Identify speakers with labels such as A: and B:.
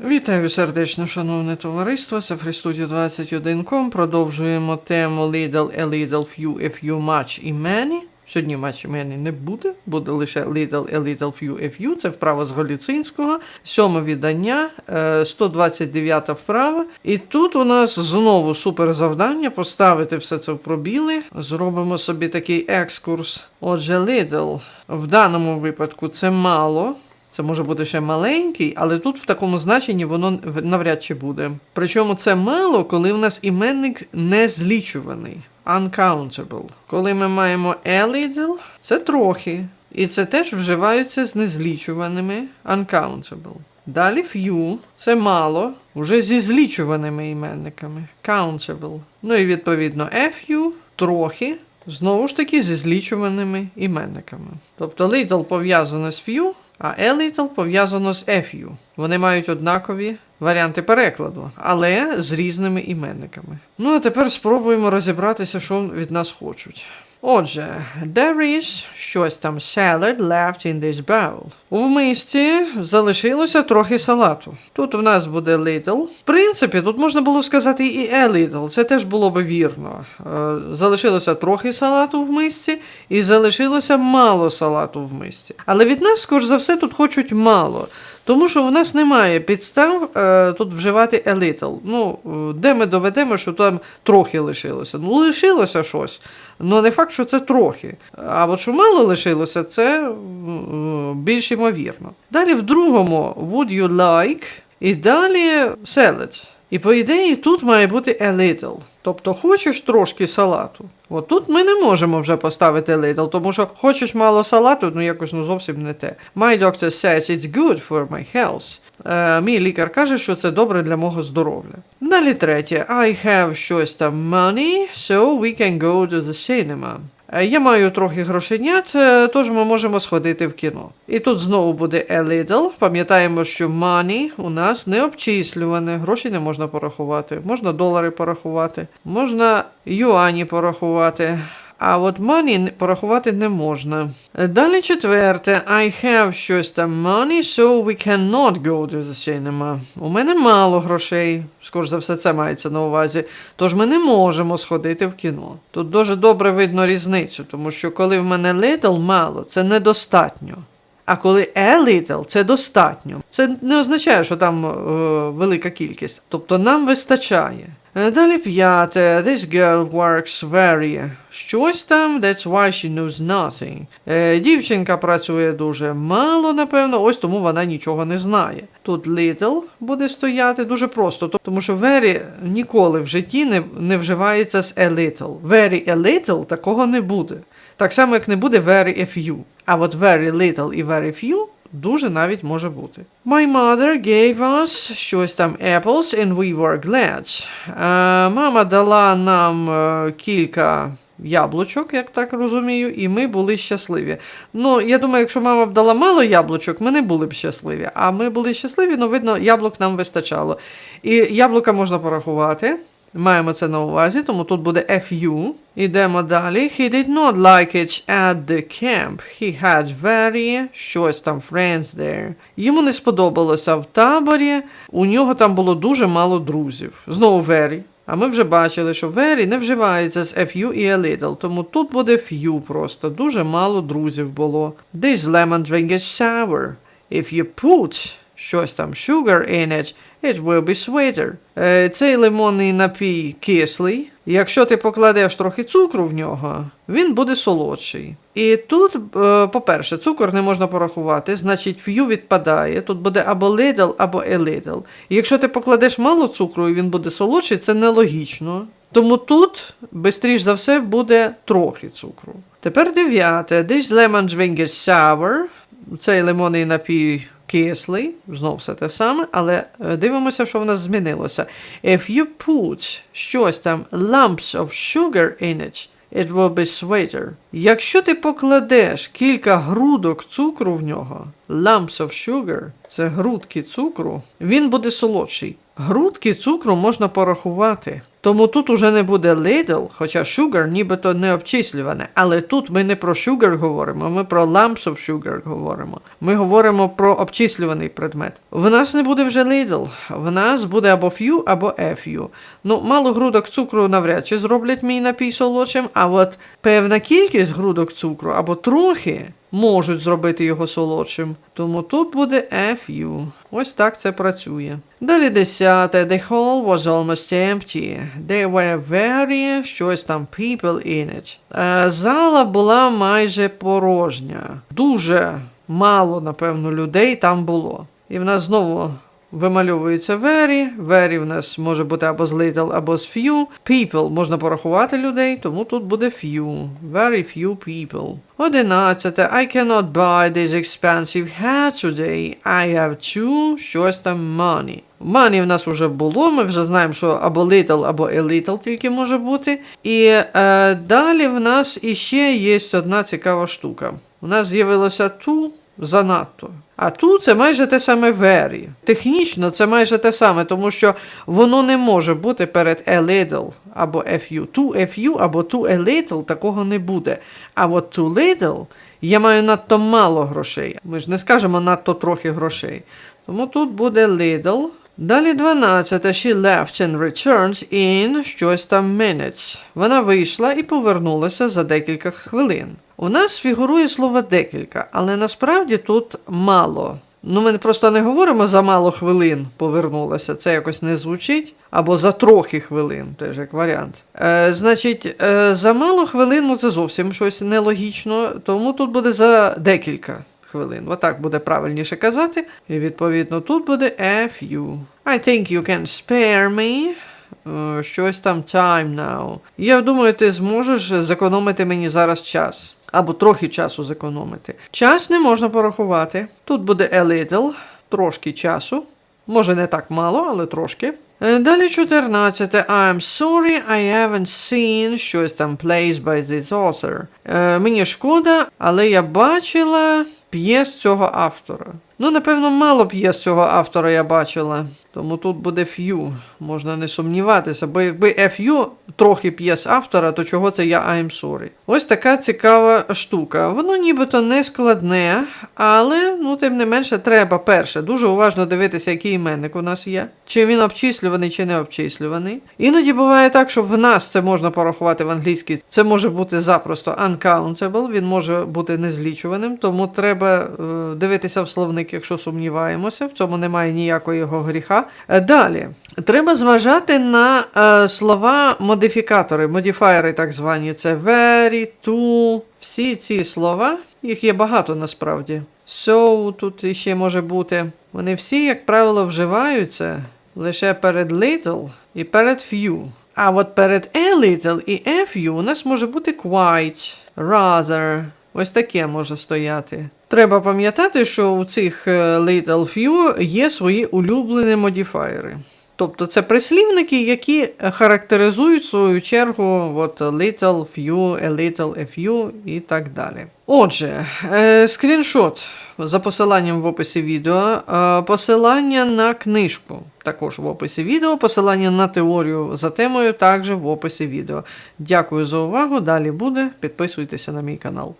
A: Вітаю сердечно, шановне товариство. Це Фрістудіо 21com. Продовжуємо тему Little, a little, few, a few, much і many. Сьогодні much і many не буде, буде лише little, a little, few, a few. Це вправа з Галіцинського, сьоме віддання, е, 129 вправа. І тут у нас знову супер завдання поставити все це в пробіли. Зробимо собі такий екскурс. Отже, little в даному випадку це мало. Це може бути ще маленький, але тут в такому значенні воно навряд чи буде. Причому це мало, коли в нас іменник не злічуваний. Uncountable. Коли ми маємо a це трохи. І це теж вживаються з незлічуваними uncountable. Далі few це мало, вже зі злічуваними іменниками. Countable. Ну і відповідно a few трохи. Знову ж таки зі злічуваними іменниками. Тобто little пов'язано з few, а елітл пов'язано з Еф'ю. Вони мають однакові варіанти перекладу, але з різними іменниками. Ну а тепер спробуємо розібратися, що від нас хочуть. Отже, there is щось там salad left in this bowl. У мисці залишилося трохи салату. Тут у нас буде little. В принципі, тут можна було сказати і a little, це теж було би вірно. Е, Залишилося трохи салату в мисці, і залишилося мало салату в мисці. Але від нас, скоріш за все, тут хочуть мало. Тому що в нас немає підстав е, тут вживати a little. Ну, е, де ми доведемо, що там трохи лишилося. Ну, лишилося щось. Ну, не факт, що це трохи. А от що мало лишилося, це м, більш ймовірно. Далі в другому would you like, і далі salad. І по ідеї тут має бути a little. Тобто хочеш трошки салату. От тут ми не можемо вже поставити little, тому що хочеш мало салату, ну якось ну зовсім не те. My doctor says it's good for my health. Е, мій лікар каже, що це добре для мого здоров'я. Далі третє. I have щось там money, so we can go to the cinema. Е, Я маю трохи грошенят, е, тож ми можемо сходити в кіно. І тут знову буде a little. Пам'ятаємо, що money у нас не обчислюване, гроші не можна порахувати. Можна долари порахувати, можна юані порахувати. А от money порахувати не можна. Е, Далі четверте. I have щось там money, so we cannot go to the cinema. У мене мало грошей. Скоріш за все, це мається на увазі. Тож ми не можемо сходити в кіно. Тут дуже добре видно різницю, тому що коли в мене little мало, це недостатньо. А коли a little, це достатньо. Це не означає, що там е, велика кількість. Тобто нам вистачає. Е, Далі п'яте. This girl works very. Щось там, that's why she knows nothing. Е, дівчинка працює дуже мало, напевно, ось тому вона нічого не знає. Тут little буде стояти дуже просто, тому що very ніколи в житті не, не вживається з a little. Very a little такого не буде. Так само, як не буде very a few. А от very little і very few дуже навіть може бути. My mother gave us щось там apples and we were glad. Е, мама дала нам е, кілька яблучок, як так розумію, і ми були щасливі. Ну, я думаю, якщо мама б дала мало яблучок, ми не були б щасливі. А ми були щасливі, ну, видно, яблук нам вистачало. І яблука можна порахувати. Маємо це на увазі, тому тут буде FU. Ідемо далі. He did not like it at the camp. He had very щось там friends there. Йому не сподобалося в таборі. У нього там було дуже мало друзів. Знову very. А ми вже бачили, що very не вживається з FU і a little, тому тут буде few просто. Дуже мало друзів було. This lemon drink is sour. If you put щось там sugar in it, it will be sweeter. Е, цей лимонний напій кислий. Якщо ти покладеш трохи цукру в нього, він буде солодший. І тут, е, по-перше, цукор не можна порахувати, значить ф'ю відпадає. Тут буде або little, або a якщо ти покладеш мало цукру і він буде солодший, це нелогічно. Тому тут, бистріш за все, буде трохи цукру. Тепер дев'яте. This lemon drink is sour. Цей лимонний напій кислий, знов все те саме, але е, дивимося, що в нас змінилося. If you put щось там lumps of sugar in it, it will be sweeter. Якщо ти покладеш кілька грудок цукру в нього, lumps of sugar, це грудки цукру, він буде солодший. Грудки цукру можна порахувати. Тому тут уже не буде little, хоча sugar нібито не обчислюване. Але тут ми не про sugar говоримо, ми про lumps of sugar говоримо. Ми говоримо про обчислюваний предмет. В нас не буде вже little, в нас буде або few, або few. Ну, мало грудок цукру навряд чи зроблять мій напій солодшим, а от певна кількість грудок цукру або трохи можуть зробити його солодшим. Тому тут буде FU. Ось так це працює. Далі десяте. The hall was almost empty. There were very щось там people in it. Е, зала була майже порожня. Дуже мало, напевно, людей там було. І в нас знову вимальовується very. Very в нас може бути або з little, або з few. People можна порахувати людей, тому тут буде few. Very few people. Одинадцяте. I cannot buy this expensive hat today. I have too щось там money. Money в нас вже було, ми вже знаємо, що або little, або a little тільки може бути. І е, далі в нас іще є одна цікава штука. У нас з'явилося too занадто. А ту це майже те саме very. Технічно це майже те саме, тому що воно не може бути перед a little або FU. Too FU або too a little такого не буде. А от too little я маю надто мало грошей. Ми ж не скажемо надто трохи грошей. Тому тут буде little. Далі 12. She left and returns in щось там minutes. Вона вийшла і повернулася за декілька хвилин. У нас фігурує слово декілька, але насправді тут мало. Ну, ми просто не говоримо за мало хвилин повернулася, це якось не звучить, або за трохи хвилин, теж як варіант. Е, значить, е, за мало хвилин ну, це зовсім щось нелогічно, тому тут буде за декілька хвилин. Отак буде правильніше казати. І відповідно тут буде FU. I think you can spare me. Е, Щось там time now. Я думаю, ти зможеш зекономити мені зараз час. Або трохи часу зекономити. Час не можна порахувати. Тут буде a little, трошки часу. Може не так мало, але трошки. Е, Далі 14. I'm sorry I haven't seen щось там plays by this author. Е, мені шкода, але я бачила п'єс цього автора. Ну, напевно, мало п'єс цього автора я бачила. Тому тут буде few, можна не сумніватися, бо якби FU трохи п'єс автора, то чого це я I'm sorry. Ось така цікава штука. Воно нібито не складне, але ну, тим не менше треба перше дуже уважно дивитися, який іменник у нас є. Чи він обчислюваний, чи не обчислюваний. Іноді буває так, що в нас це можна порахувати в англійській. Це може бути запросто uncountable, він може бути незлічуваним, тому треба е, дивитися в словник, якщо сумніваємося. В цьому немає ніякого його гріха. Е, Далі. Треба зважати на е, слова модифікатори, модіфаєри так звані. Це very, to. Всі ці слова, їх є багато насправді. So тут ще може бути. Вони всі, як правило, вживаються лише перед little і перед few. А от перед a little і a few у нас може бути quite, rather. Ось таке може стояти. Треба пам'ятати, що у цих е, little few є свої улюблені модіфаєри. Тобто це прислівники, які характеризують в свою чергу от little, few, a little, a few і так далі. Отже, е, скріншот за посиланням в описі відео, е, посилання на книжку також в описі відео, посилання на теорію за темою також в описі відео. Дякую за увагу. Далі буде. Підписуйтеся на мій канал.